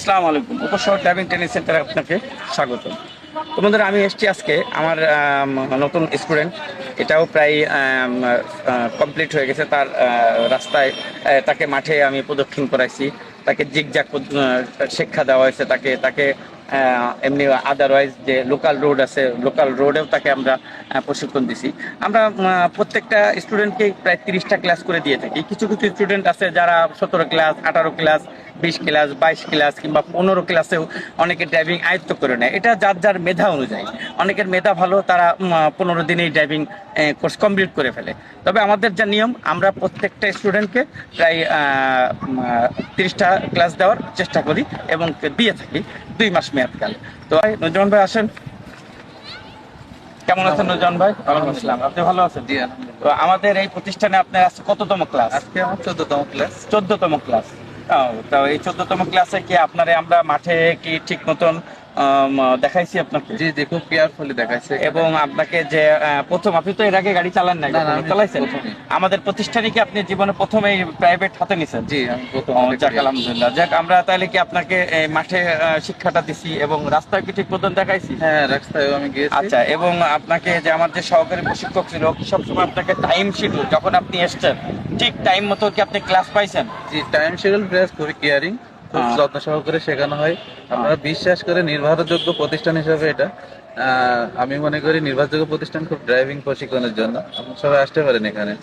আসসালামু আলাইকুম। উপশহর driving training সেন্টারে আপনাকে স্বাগত তো বন্ধুরা, আমি এসেছি আজকে আমার নতুন স্টুডেন্ট। এটাও প্রায় কমপ্লিট হয়ে গেছে। তার রাস্তায় তাকে মাঠে আমি প্রদক্ষিণ করাইছি। তাকে জিগজাক শিক্ষা দেওয়া হয়েছে। তাকে তাকে এমনি আদারওয়াইজ যে লোকাল রোড আছে লোকাল রোডেও তাকে আমরা প্রশিক্ষণ দিছি। আমরা প্রত্যেকটা স্টুডেন্টকে প্রায় তিরিশটা ক্লাস করে দিয়ে থাকি। কিছু কিছু স্টুডেন্ট আছে যারা সতেরো ক্লাস আঠারো ক্লাস বিশ ক্লাস বাইশ ক্লাস কিংবা পনেরো ক্লাসেও অনেকে ড্রাইভিং আয়ত্ত করে নেয়। এটা যার যার মেধা অনুযায়ী। অনেকের মেধা ভালো, তারা পনেরো দিনেই ড্রাইভিং কোর্স কমপ্লিট করে ফেলে। তবে আমাদের যা নিয়ম, আমরা প্রত্যেকটা স্টুডেন্টকে প্রায় তিরিশটা ক্লাস দেওয়ার চেষ্টা করি এবং দিয়ে থাকি দুই মাস মেয়াদকাল। তো নজরুল ভাই আসেন। কেমন আছেন নজন ভাই? ওয়ালাইকুম আসসালাম আপনি ভালো আছেন? জি তো আমাদের এই প্রতিষ্ঠানে আপনার আজকে কততম ক্লাস? আজকে আমার চোদ্দতম ক্লাস। চোদ্দতম ক্লাস। তো এই চোদ্দতম ক্লাসে কি আপনারে আমরা মাঠে কি ঠিক মতন দেখাইছি আপনাকে। জি জি খুব কেয়ারফুলি দেখাইছে। এবং আপনাকে যে প্রথম আপনি তো এর আগে গাড়ি চালান নাই চালাইছেন? আমাদের প্রতিষ্ঠানে কি আপনি জীবনে প্রথমে প্রাইভেট হাতে নিছেন? জি যাক আলহামদুলিল্লাহ। যাক আমরা তাহলে কি আপনাকে মাঠে শিক্ষাটা দিছি এবং রাস্তায় কি ঠিক মতন দেখাইছি? হ্যাঁ রাস্তায় আমি গিয়েছি। আচ্ছা এবং আপনাকে যে আমার যে সহকারী প্রশিক্ষক ছিল সবসময় আপনাকে টাইম শিডিউল যখন আপনি এসছেন ঠিক টাইম মতো কি আপনি ক্লাস পাইছেন? জি টাইম শিডিউল প্লেস খুবই কেয়ারিং খুব। যত্ন সহকারে শেখানো হয়। আপনারা বিশ্বাস করে নির্ভরযোগ্য প্রতিষ্ঠান হিসেবে এটা আমি মনে করি নির্ভরযোগ্য প্রতিষ্ঠান খুব ড্রাইভিং প্রশিক্ষণের জন্য। সবাই আসতে পারেন এখানে।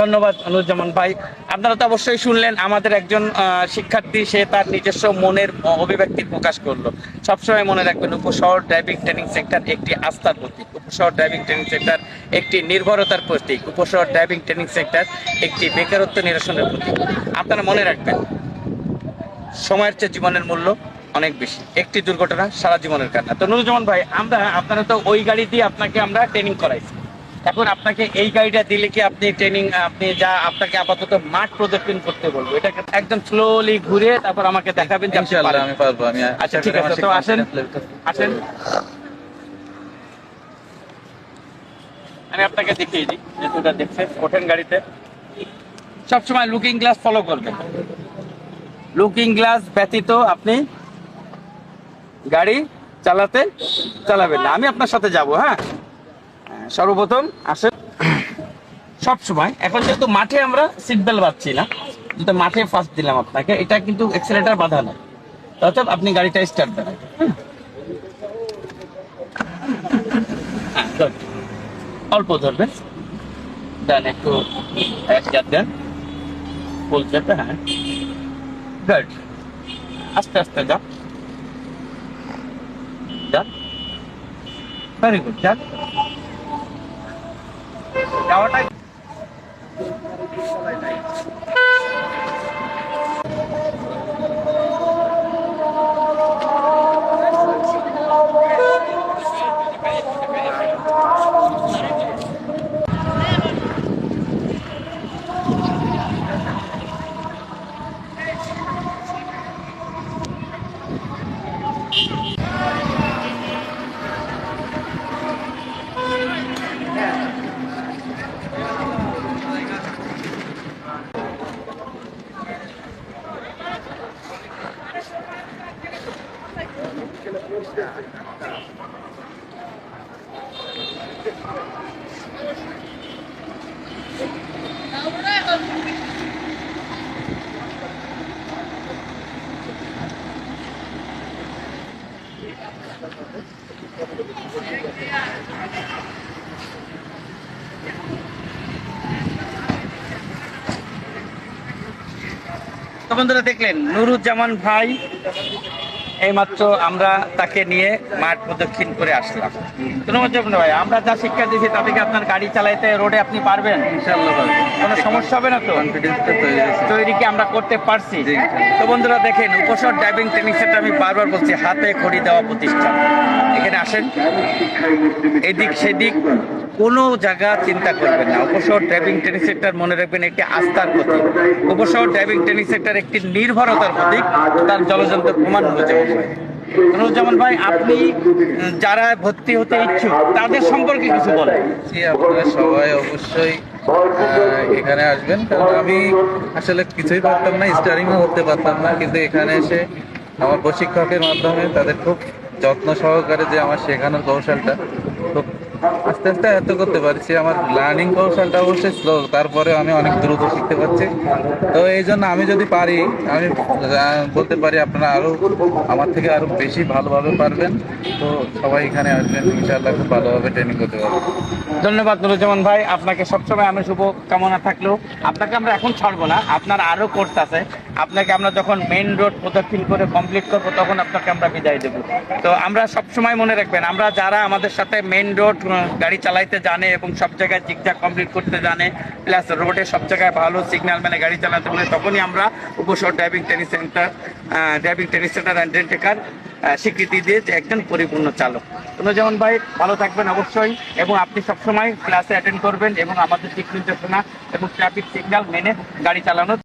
ধন্যবাদ অনুজ্জামান ভাই। আপনারা তো অবশ্যই শুনলেন আমাদের একজন শিক্ষার্থী সে তার নিজস্ব মনের অভিব্যক্তি প্রকাশ করল। সবসময় মনে রাখবেন উপশহর ড্রাইভিং ট্রেনিং সেন্টার একটি আস্থার প্রতীক। উপশহর ড্রাইভিং ট্রেনিং সেন্টার একটি নির্ভরতার প্রতীক। উপশহর ড্রাইভিং ট্রেনিং সেন্টার একটি বেকারত্ব নিরসনের প্রতীক। আপনারা মনে রাখবেন সময়ের চেয়ে জীবনের মূল্য অনেক বেশি। একটি দুর্ঘটনা সারা জীবনের কান্না। তো নুরুজ্জামান ভাই আমরা আপনারা তো ওই গাড়ি দিয়ে আপনাকে আমরা ট্রেনিং করাইছি। এখন আপনাকে এই গাড়িটা দিলে কি আপনি ট্রেনিং আপনি যা আপনাকে আপাতত মাঠ প্রদক্ষিণ করতে বলব এটা একদম স্লোলি ঘুরে তারপর আমাকে দেখাবেন ইনশাআল্লাহ আমি পারব আমি আচ্ছা, ঠিক আছে, তো আসেন। আসেন। আমি আপনাকে দেখিয়ে দিই যেটা দেখছেন ওঠেন গাড়িতে। সবসময় লুকিং গ্লাস ফলো করবেন। লুকিং গ্লাস ব্যতীত আপনি গাড়ি চালাতে চালাবেন না। আমি আপনার সাথে যাব হ্যাঁ? হ্যাঁ, সর্বপ্রথম আসেন। সব সময় এখন যেহেতু মাঠে আমরা সিট বেল্ট বাঁধছি না যেহেতু মাঠে ফার্স্ট দিলাম আপনাকে এটা কিন্তু এক্সেলেটার বাধা না অর্থাৎ আপনি গাড়িটা স্টার্ট দেবেন হ্যাঁ? হ্যাঁ, অল্প ধরবেন। দেন একটু এক দেন। চাপে হ্যাঁ? গুড আস্তে আস্তে যান যান ভেরি গুড যান যাওয়াটা তো বন্ধুরা দেখলেন নুরুজ্জামান ভাই এইমাত্র আমরা তাকে নিয়ে মাঠ প্রদক্ষিণ করে আসলাম। কোনো ভাই আমরা যা শিক্ষা দিয়েছি তাতে কি আপনার গাড়ি চালাইতে রোডে আপনি পারবেন? কোনো সমস্যা হবে না তো? তৈরি কি আমরা করতে পারছি? তো বন্ধুরা দেখেন উপসর ড্রাইভিং ট্রেনিং সেটা আমি বারবার বলছি হাতে খড়ি দেওয়া প্রতিষ্ঠান। এখানে আসেন। এদিক সেদিক কোনো জায়গা চিন্তা করবেন না। উপশহর ড্রাইভিং ট্রেনিং সেক্টর মনে রাখবেন একটি আস্থার প্রতীক। উপশহর ড্রাইভিং ট্রেনিং সেক্টর একটি নির্ভরতার প্রতীক। তার জলযন্ত্র প্রমাণ ভাই। নুরুজ্জামান ভাই, আপনি যারা ভর্তি হতে ইচ্ছুক, তাদের সম্পর্কে কিছু বলেন। আপনারা সবাই অবশ্যই এখানে আসবেন। কারণ আমি আসলে কিছুই পারতাম না স্টারিংও করতে পারতাম না। কিন্তু এখানে এসে আমার প্রশিক্ষকের মাধ্যমে তাদের খুব যত্ন সহকারে যে আমার শেখানোর কৌশলটা, তো আস্তে আস্তে এত করতে পারছি। আমার লার্নিং কৌশলটা অবশ্যই স্লো তারপরে আমি অনেক দ্রুত শিখতে পারছি। তো এই জন্য আমি যদি পারি, আমি বলতে পারি আপনারা আরও, আমার থেকে আরও বেশি ভালোভাবে পারবেন। তো সবাই এখানে আসবেন, ইনশাআল্লাহ খুব ভালোভাবে ট্রেনিং করতে পারবেন। ধন্যবাদ নুরুজ্জামান ভাই, আপনাকে সবসময় আমি শুভ কামনা থাকলেও আপনাকে আমরা এখন ছাড়বো না, আপনার আরও কোর্স আছে। আপনাকে আমরা যখন মেইন রোড প্রদক্ষিণ করে কমপ্লিট করব, তখন আপনাকে আমরা বিদায় দেব। তো আমরা সব সময় মনে রাখবেন, আমরা যারা আমাদের সাথে মেইন রোড গাড়ি চালাইতে জানে এবং সব জায়গায় জিগজাগ কমপ্লিট করতে জানে প্লাস রোডে সব জায়গায় ভালো সিগন্যাল মানে গাড়ি চালাতে বলে, তখনই আমরা উপসর driving training centre driving training centre and rent a car স্বীকৃতি দিয়ে একজন পরিপূর্ণ চালক। যেমন ভাই ভালো থাকবেন অবশ্যই, এবং আপনি সবসময় ক্লাসে অ্যাটেন্ড করবেন, এবং আমাদের দিক নির্দেশনা এবং ট্রাফিক সিগন্যাল মেনে গাড়ি চালানোর